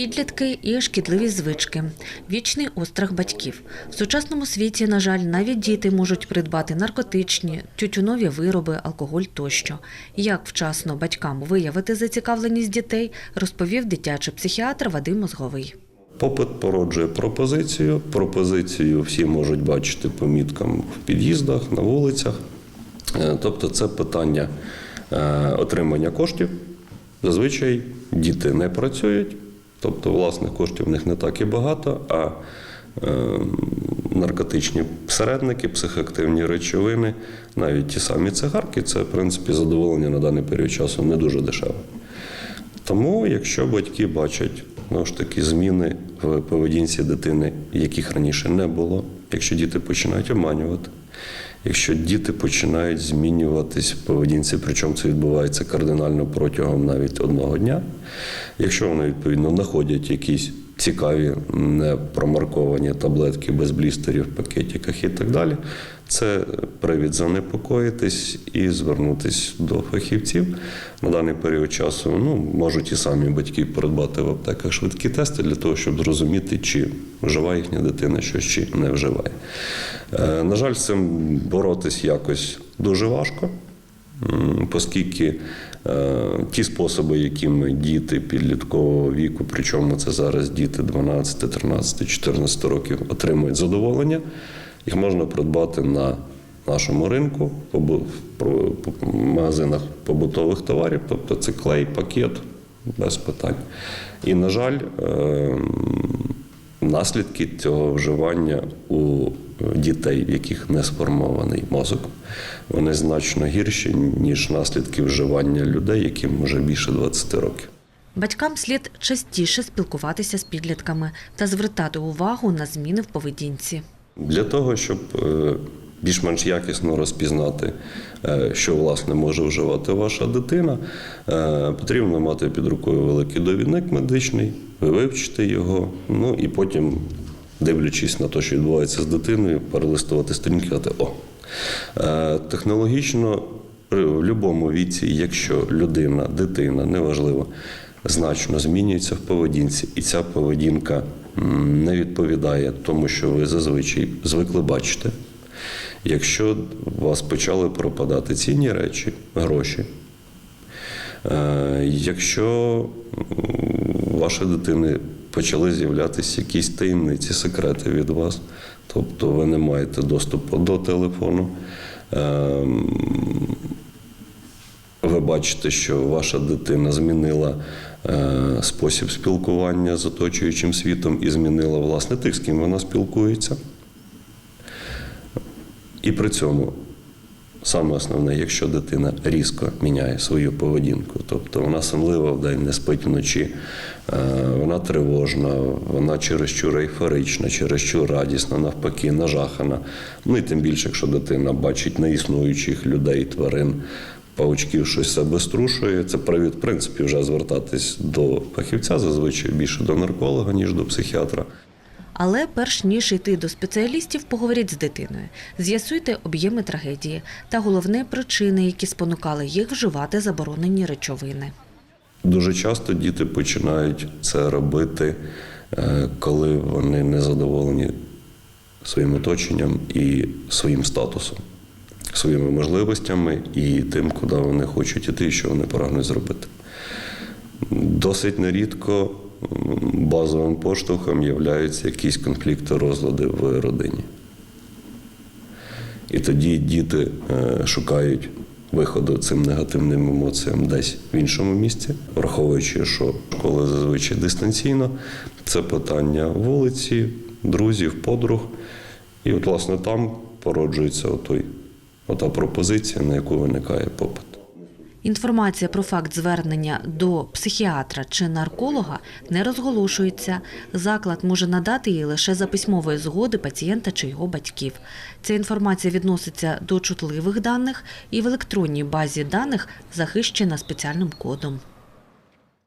Підлітки і шкідливі звички, вічний острах батьків. В сучасному світі, на жаль, навіть діти можуть придбати наркотичні, тютюнові вироби, алкоголь тощо. Як вчасно батькам виявити зацікавленість дітей, розповів дитячий психіатр Вадим Мозговий. Попит породжує пропозицію. Пропозицію всі можуть бачити по міткам в під'їздах, на вулицях. Е, Тобто це питання е, отримання коштів. Зазвичай діти не працюють, тобто власних коштів в них не так і багато, а е, наркотичні середники, психоактивні речовини, навіть ті самі цигарки, це в принципі задоволення на даний період часу не дуже дешеве. Тому, якщо батьки бачать знову ж таки зміни в поведінці дитини, яких раніше не було, якщо діти починають обманювати, якщо діти починають змінюватись в поведінці, причому це відбувається кардинально протягом навіть одного дня, якщо вони відповідно знаходять якісь цікаві непромарковані таблетки без блістерів пакетиках і так далі, це привід занепокоїтись і звернутись до фахівців. На даний період часу ну, можуть і самі батьки придбати в аптеках швидкі тести для того, щоб зрозуміти, чи вживає їхня дитина щось чи не вживає. Е, На жаль, з цим боротись якось дуже важко. Оскільки ті способи, якими діти підліткового віку, причому це зараз діти 12, 13, 14 років, отримують задоволення, їх можна придбати на нашому ринку, в магазинах побутових товарів, тобто це клей, пакет, без питань. І, на жаль, е, наслідки цього вживання у дітей, в яких не сформований мозок, вони значно гірші, ніж наслідки вживання людей, яким вже більше 20 років. Батькам слід частіше спілкуватися з підлітками та звертати увагу на зміни в поведінці. Для того, щоб е, більш-менш якісно розпізнати, е, що власне може вживати ваша дитина, е, потрібно мати під рукою великий довідник медичний, ви вивчите його, ну і потім, дивлячись на те, що відбувається з дитиною, перелистувати сторінки і казати, о. Е, Технологічно при- будь-якому віці, якщо людина, дитина, неважливо, значно змінюється в поведінці, і ця поведінка не відповідає тому, що ви зазвичай звикли бачити. Якщо у вас почали пропадати цінні речі, гроші, е, якщо у вашої дитини почали з'являтися якісь таємниці, секрети від вас, тобто ви не маєте доступу до телефону, ем, ви бачите, що ваша дитина змінила е, спосіб спілкування з оточуючим світом і змінила власне тих, з ким вона спілкується. І при цьому саме основне, якщо дитина різко міняє свою поведінку, тобто вона сонлива вдень, не спить вночі, е, вона тривожна, вона чересчур ейфорична, чересчур радісна, навпаки, нажахана. Ну і тим більше, якщо дитина бачить неіснуючих людей, тварин, паучків щось себе струшує, це привід, в принципі, вже звертатись до фахівця, зазвичай більше до нарколога, ніж до психіатра. Але перш ніж йти до спеціалістів, поговоріть з дитиною, з'ясуйте об'єми трагедії та головне причини, які спонукали їх вживати заборонені речовини. Дуже часто діти починають це робити, е, коли вони не задоволені своїм оточенням і своїм статусом, своїми можливостями і тим, куди вони хочуть іти, що вони прагнуть зробити. Досить нерідко базовим поштовхом являються якісь конфлікти, розлади в родині. І тоді діти е, шукають виходу цим негативним емоціям десь в іншому місці, враховуючи, що школа зазвичай дистанційно, це питання вулиці, друзів, подруг. І от, власне, там породжується отой, ота пропозиція, на яку виникає попит. Інформація про факт звернення до психіатра чи нарколога не розголошується. Заклад може надати її лише за письмової згоди пацієнта чи його батьків. Ця інформація відноситься до чутливих даних і в електронній базі даних захищена спеціальним кодом.